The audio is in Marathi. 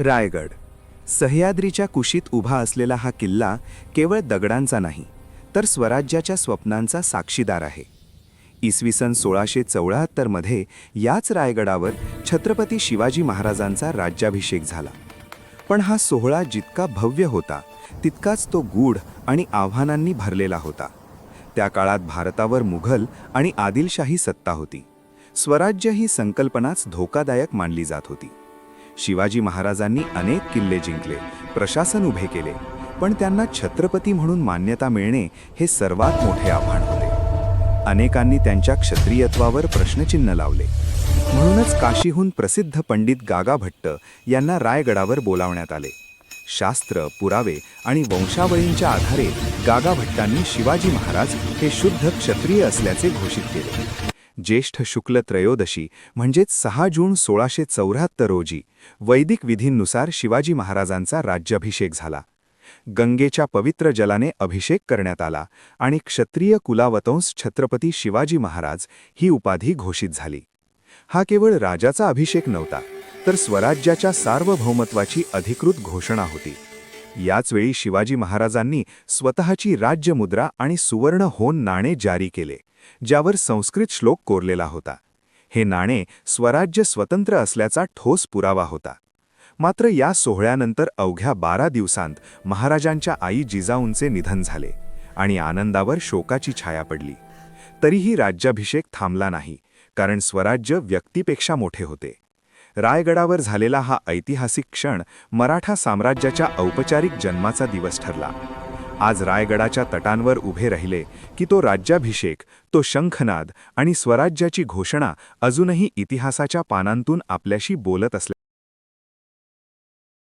रायगड. सह्याद्रीच्या कुशीत उभा असलेला हा किल्ला केवळ दगडांचा नाही तर स्वराज्याच्या स्वप्नांचा साक्षीदार आहे. इसवी सन सोळाशे चौऱ्याहत्तरमध्ये याच रायगडावर छत्रपती शिवाजी महाराजांचा राज्याभिषेक झाला. पण हा सोहळा जितका भव्य होता तितकाच तो गूढ आणि आव्हानांनी भरलेला होता. त्या काळात भारतावर मुघल आणि आदिलशाही सत्ता होती. स्वराज्य ही संकल्पनाच धोकादायक मानली जात होती. शिवाजी महाराजांनी अनेक किल्ले जिंकले प्रशासन उभे केले पण त्यांना छत्रपती म्हणून मान्यता मिळणे हे सर्वात मोठे आव्हान होते. अनेकांनी त्यांच्या क्षत्रियत्वावर प्रश्नचिन्ह लावले. म्हणूनच काशीहून प्रसिद्ध पंडित गागा भट्ट यांना रायगडावर बोलावण्यात आले. शास्त्र पुरावे आणि वंशावळींच्या आधारे गागाभट्टांनी शिवाजी महाराज हे शुद्ध क्षत्रिय असल्याचे घोषित केले. ज्येष्ठ शुक्ल त्रयोदशी म्हणजेच सहा जून सोळाशे चौऱ्याहत्तर रोजी वैदिक विधींनुसार शिवाजी महाराजांचा राज्याभिषेक झाला. गंगेच्या पवित्र जलाने अभिषेक करण्यात आला आणि क्षत्रिय कुलावतंस छत्रपती शिवाजी महाराज ही उपाधी घोषित झाली. हा केवळ राजाचा अभिषेक नव्हता तर स्वराज्याच्या सार्वभौमत्वाची अधिकृत घोषणा होती. याचवेळी शिवाजी महाराजांनी स्वतःची राज्यमुद्रा आणि सुवर्ण होन नाणे जारी केले. ज्यावर संस्कृत श्लोक कोरलेला होता. हे नाणे स्वराज्य स्वतंत्र असल्याचा ठोस पुरावा होता. मात्र या सोहळ्यानंतर अवघ्या बारा दिवसांत महाराजांच्या आई जिजाऊंचे निधन झाले आणि आनंदावर शोकाची छाया पडली. तरीही राज्याभिषेक थांबला नाही कारण स्वराज्य व्यक्तीपेक्षा मोठे होते. रायगडावर झालेला हा ऐतिहासिक क्षण मराठा साम्राज्याच्या औपचारिक जन्माचा दिवस ठरला. आज रायगडाच्या तटांवर उभे राहिले की तो राज्याभिषेक तो शंखनाद आणि स्वराज्याची घोषणा अजूनही इतिहासाच्या पानांतून आपल्याशी बोलत असल्या